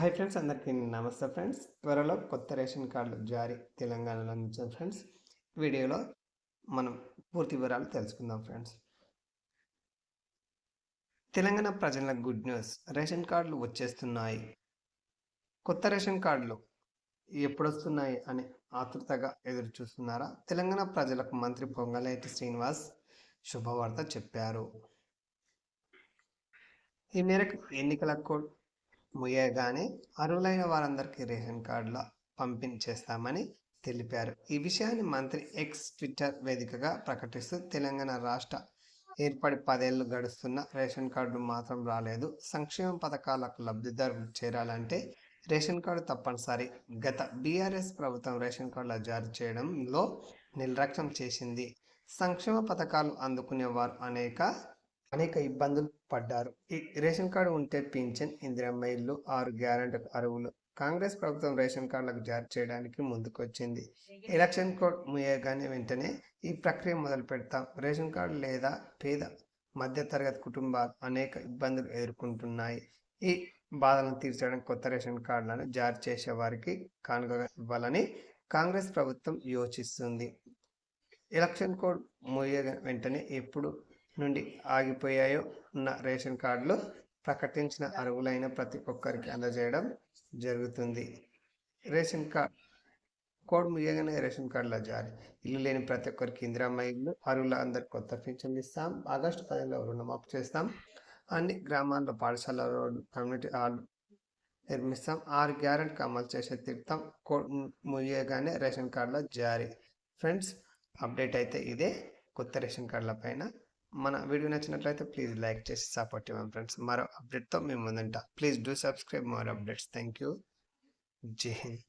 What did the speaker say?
Hi friends అందరికీ నమస్తే friends త్వరలో కొత్త రేషన్ కార్డులు జారీ తెలంగాణలో నుంచి ఫ్రెండ్స్ వీడియోలో మనం పూర్తి వివరాలు తెలుసుకుందాం ఫ్రెండ్స్ తెలంగాణ ప్రజలకు గుడ్ న్యూస్ రేషన్ కార్డులు వచ్చేస్తున్నాయి. కొత్త రేషన్ కార్డులు ఎప్పుడు వస్తున్నాయి అని ఆతృతగా ఎదురు చూస్తున్నారా తెలంగాణ ప్రజలకు మంత్రి పొంగలేటి శ్రీనివాస్ శుభవార్త చెప్పారు. ఈ మేరకు ఎన్నికల కోడ్ ముయ్యగానే అర్హులైన వారందరికీ రేషన్ కార్డుల పంపిణీ చేస్తామని తెలిపారు. ఈ విషయాన్ని మంత్రి ఎక్స్ ట్విట్టర్ వేదికగా ప్రకటిస్తూ తెలంగాణ రాష్ట్ర ఏర్పడి పదేళ్ళు గడుస్తున్న రేషన్ కార్డు మాత్రం రాలేదు. సంక్షేమ పథకాలకు లబ్ధిదారులు చేరాలంటే రేషన్ కార్డు తప్పనిసరి. గత బీఆర్ఎస్ ప్రభుత్వం రేషన్ కార్డుల జారీ చేయడంలో నిర్లక్ష్యం చేసింది. సంక్షేమ పథకాలు అందుకునేవారు అనేక అనేక ఇబ్బందులు పడ్డారు. ఈ రేషన్ కార్డు ఉంటే పింఛన్ ఇందిరమ్మ ఇల్లు ఆరు గ్యారెంటీ అరువులు కాంగ్రెస్ ప్రభుత్వం రేషన్ కార్డులకు జారీ చేయడానికి ముందుకొచ్చింది. ఎలక్షన్ కోడ్ ముయ్యగానే వెంటనే ఈ ప్రక్రియ మొదలు పెడతాం. రేషన్ కార్డు లేదా పేద మధ్యతరగతి కుటుంబాలు అనేక ఇబ్బందులు ఎదుర్కొంటున్నాయి. ఈ బాధలను తీర్చడానికి కొత్త రేషన్ కార్డులను జారీ చేసే వారికి కానుక ఇవ్వాలని కాంగ్రెస్ ప్రభుత్వం యోచిస్తుంది. ఎలక్షన్ కోడ్ ముయ్య వెంటనే ఎప్పుడు నుండి ఆగిపోయాయో ఉన్న రేషన్ కార్డులు ప్రకటించిన అర్హులైన ప్రతి ఒక్కరికి అందజేయడం జరుగుతుంది. రేషన్ కార్డ్ కోడ్ ముగియగానే రేషన్ కార్డుల జారీ. ఇల్లు లేని ప్రతి ఒక్కరికి ఇందిరామ్మ ఇల్లు అర్హుల అందరికి కొత్త పింఛన్లు ఇస్తాం. ఆగస్టు పదిలో రుణమాఫీ చేస్తాం. అన్ని గ్రామాల్లో పాఠశాల రోడ్లు కమ్యూనిటీ హాల్ నిర్మిస్తాం. ఆరు గ్యారెంటీ అమలు చేసే తిడతాం కోడ్ ముగియగానే రేషన్ కార్డుల జారీ. ఫ్రెండ్స్ అప్డేట్ అయితే ఇదే. కొత్త రేషన్ కార్డుల పైన మన వీడియో నచ్చినట్లయితే ప్లీజ్ లైక్ చేసి సపోర్ట్ ఇవ్వండి ఫ్రెండ్స్ మరో అప్డేట్తో మేము ఉందంట please do subscribe more updates thank you జై హింద్